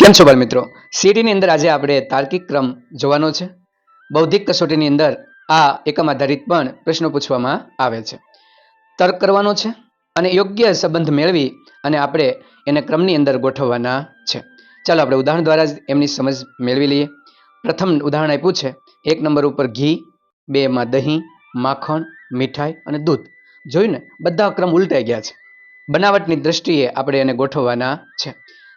કેમ છો બાળ મિત્રો સીટીની અંદર આજે આપણે તાર્કિક ક્રમ જોવાનો છે. બૌદ્ધિક કસોટીની અંદર આ એકમ આધારિત પણ પ્રશ્નો પૂછવામાં આવે છે. તર્ક કરવાનો છે અને યોગ્ય સંબંધ મેળવી અને આપણે એને ક્રમની અંદર ગોઠવવાના છે. ચાલો આપણે ઉદાહરણ દ્વારા જ એમની સમજ મેળવી લઈએ. પ્રથમ ઉદાહરણ આપ્યું છે. એક નંબર ઉપર ઘી બેમાં દહીં, માખણ, મીઠાઈ અને દૂધ. જોયું ને બધા ક્રમ ઉલટાઈ ગયા છે. બનાવટની દ્રષ્ટિએ આપણે એને ગોઠવવાના છે.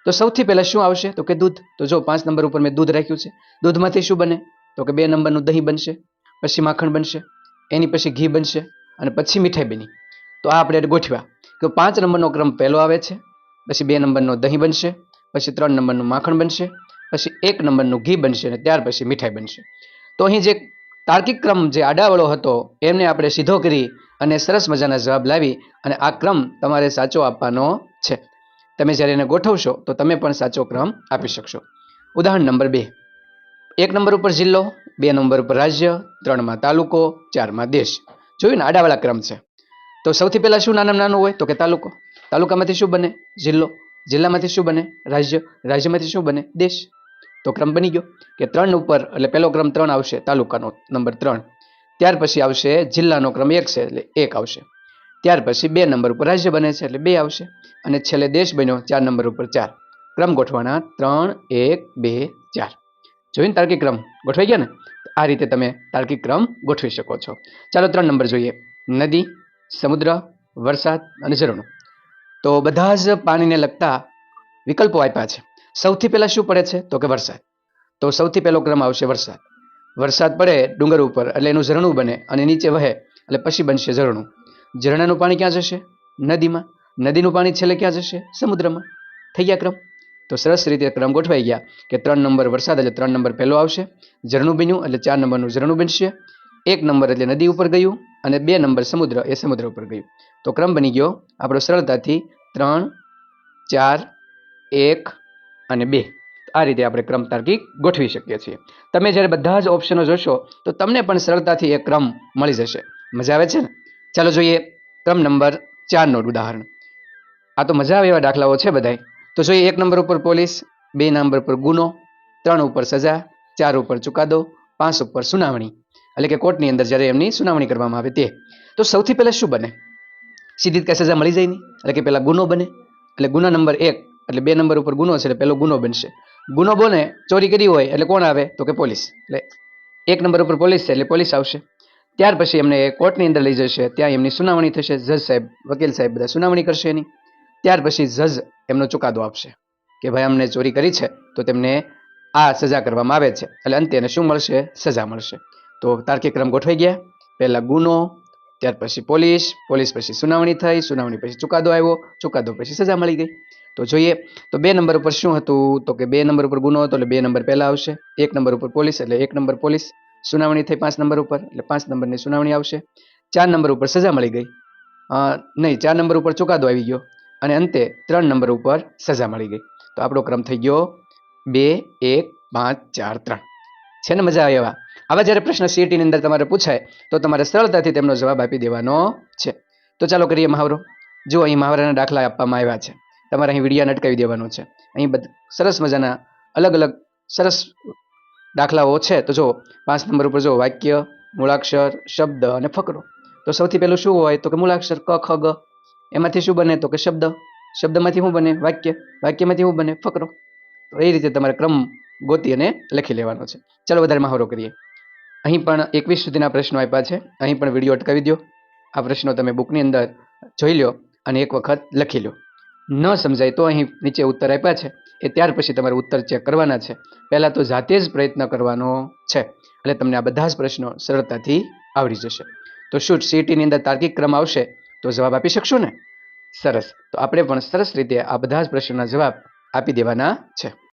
તો સૌથી પહેલાં શું આવશે? તો કે દૂધ. તો જો પાંચ નંબર ઉપર મેં દૂધ રાખ્યું છે. દૂધમાંથી શું બને? તો કે બે નંબરનું દહીં બનશે, પછી માખણ બનશે, એની પછી ઘી બનશે અને પછી મીઠાઈ બની. તો આ આપણે ગોઠવ્યા. કે પાંચ નંબરનો ક્રમ પહેલો આવે છે, પછી બે નંબરનો દહીં બનશે, પછી ત્રણ નંબરનું માખણ બનશે, પછી એક નંબરનું ઘી બનશે અને ત્યાર પછી મીઠાઈ બનશે. તો અહીં જે તાર્કિક ક્રમ જે આડાવળો હતો, એમને આપણે સીધો કરી અને સરસ મજાના જવાબ લાવી અને આ ક્રમ તમારે સાચો આપવાનો છે. તમે જ્યારે એને ગોઠવશો, તો તમે પણ સાચો ક્રમ આપી શકશો. ઉદાહરણ નંબર બે. એક નંબર ઉપર જિલ્લો, બે નંબર ઉપર રાજ્ય, ત્રણમાં તાલુકો, ચારમાં દેશ. જોયું ને? આડાવાળા ક્રમ છે. તો સૌથી પહેલાં શું નાનામાં નાનું હોય? તો કે તાલુકો. તાલુકામાંથી શું બને? જિલ્લો. જિલ્લામાંથી શું બને? રાજ્ય. રાજ્યમાંથી શું બને? દેશ. તો ક્રમ બની ગયો કે ત્રણ ઉપર, એટલે પહેલો ક્રમ ત્રણ આવશે, તાલુકાનો નંબર ત્રણ. ત્યાર પછી આવશે જિલ્લાનો ક્રમ એક છે, એટલે એક આવશે. ત્યાર પછી બે નંબર ઉપર રાજ્ય બને છે એટલે બે આવશે. અને છેલ્લે દેશ બન્યો ચાર નંબર ઉપર ચાર. ક્રમ ગોઠવાના ત્રણ, એક, બે, ચાર. જોઈને તાર્કિક ક્રમ? ગોઠવાઈ ગયા ને? આ રીતે તમે તાર્કિક ક્રમ ગોઠવી શકો છો. ચાલો ત્રણ નંબર જોઈએ. નદી, સમુદ્ર, વરસાદ અને ઝરણું. તો બધા જ પાણીને લગતા વિકલ્પો આપ્યા છે. સૌથી પહેલાં શું પડે છે? તો કે વરસાદ. તો સૌથી પહેલો ક્રમ આવશે વરસાદ. વરસાદ પડે ડુંગર ઉપર, એટલે એનું ઝરણું બને અને નીચે વહે, એટલે પછી બનશે ઝરણું. ઝરણાનું પાણી ક્યાં જશે? નદીમાં? નદીનું પાણી છેલ્લે ક્યાં જશે? સમુદ્રમાં? થઈ ગયા ક્રમ? તો સરસ રીતે ક્રમ ગોઠવાઈ ગયા કે ત્રણ નંબર વરસાદ એટલે ત્રણ નંબર પહેલો આવશે, ઝરણું બન્યું એટલે ચાર નંબરનું ઝરણું બનશે, એક નંબર એટલે નદી ઉપર ગયું અને બે નંબર સમુદ્ર એ સમુદ્ર ઉપર ગયું. તો ક્રમ બની ગયો આપણો સરળતાથી ત્રણ, ચાર, એક અને બે. આ રીતે આપણે ક્રમ તાર્કિક ગોઠવી શકીએ છીએ. તમે જ્યારે બધા જ ઓપ્શનો જોશો તો તમને પણ સરળતાથી એ ક્રમ મળી જશે. મજા આવે છે ને? ચાલો જોઈએ ક્રમ નંબર ચારનું ઉદાહરણ. આ તો મજા આવે એવા દાખલાઓ છે બધાય. તો જોઈએ એક નંબર ઉપર પોલીસ, બે નંબર પર ગુનો, ત્રણ ઉપર સજા, ચાર ઉપર ચુકાદો, પાંચ ઉપર સુનાવણી. એટલે કે કોર્ટની અંદર જ્યારે એમની સુનાવણી કરવામાં આવે તે. તો સૌથી પહેલાં શું બને? સીધી કઈ સજા મળી જાય નહીં. એટલે કે પહેલાં ગુનો બને. એટલે ગુના નંબર એક, એટલે બે નંબર ઉપર ગુનો છે એટલે પહેલો ગુનો બનશે. ગુનો બને ચોરી કરી હોય એટલે કોણ આવે? તો કે પોલીસ. એટલે એક નંબર ઉપર પોલીસ છે એટલે પોલીસ આવશે. ત્યાર પછી એમને કોર્ટની અંદર લઈ જશે. ત્યાં એમની સુનાવણી થશે. જજ સાહેબ, વકીલ સાહેબ બધા સુનાવણી કરશે એની. ત્યાર પછી જજ એમનો ચુકાદો આપશે કે ભાઈ અમને ચોરી કરી છે તો તેમને આ સજા કરવામાં આવે છે. એટલે અંતે એને શું મળશે? સજા મળશે. તો તાર્કિક ક્રમ ગોઠવાઈ ગયા. પહેલાં ગુનો, ત્યાર પછી પોલીસ પોલીસ પછી સુનાવણી થઈ, સુનાવણી પછી ચુકાદો આવ્યો, ચુકાદો પછી સજા મળી ગઈ. તો જોઈએ, તો બે નંબર ઉપર શું હતું? તો કે બે નંબર ઉપર ગુનો હતો એટલે બે નંબર પહેલાં આવશે. એક નંબર ઉપર પોલીસ એટલે એક નંબર પોલીસ. સુનાવણી થઈ પાંચ નંબર ઉપર, એટલે પાંચ નંબરની સુનાવણી આવશે. ચાર નંબર ઉપર સજા મળી ગઈ. નહીં, ચાર નંબર ઉપર ચુકાદો આવી ગયો અને અંતે ત્રણ નંબર ઉપર સજા મળી ગઈ. તો આપણો ક્રમ થઈ ગયો બે, એક, પાંચ, ચાર, ત્રણ. છે ને મજા આવે એવા? આવા જ્યારે પ્રશ્ન CET અંદર તમારે પૂછાય, તો તમારે સરળતાથી તેમનો જવાબ આપી દેવાનો છે. તો ચાલો કરીએ મહાવરો. જો અહીં મહાવરાના દાખલા આપવામાં આવ્યા છે. તમારે અહીં વિડીયા અટકાવી દેવાનો છે. અહીં સરસ મજાના અલગ અલગ સરસ દાખલાઓ છે, તો જો પાંચ નંબર ઉપર જો વાક્ય, મૂળાક્ષર, શબ્દ અને ફકરો. તો સૌથી પહેલું શું હોય, તો કે મૂળાક્ષર ક, ખ, ગ. એમાંથી શું બને, તો કે શબ્દ. શબ્દમાંથી શું બને, વાક્ય. વાક્યમાંથી શું બને, ફકરો. તો એ રીતે તમારે ક્રમ ગોતી અને લખી લેવાનો છે. ચાલો વધારે મહાવરો કરીએ. અહીં પણ એકવીસ સુધીના પ્રશ્નો આપ્યા છે. અહીં પણ વીડિયો અટકાવી દો આ પ્રશ્નો તમે બુકની અંદર જોઈ લો અને એક વખત લખી લો ન સમજાય તો અહીં નીચે ઉત્તર આપ્યા છે. એ ત્યાર પછી તમારે ઉત્તર ચેક કરવાના છે. પહેલાં તો જાતે જ પ્રયત્ન કરવાનો છે. એટલે તમને આ બધા જ પ્રશ્નો સરળતાથી આવડી જશે. તો શું સીટીની અંદર તાર્કિક ક્રમ આવશે તો જવાબ આપી શકશો ને? સરસ. તો આપણે પણ સરસ રીતે આ બધા જ પ્રશ્નોના જવાબ આપી દેવાના છે.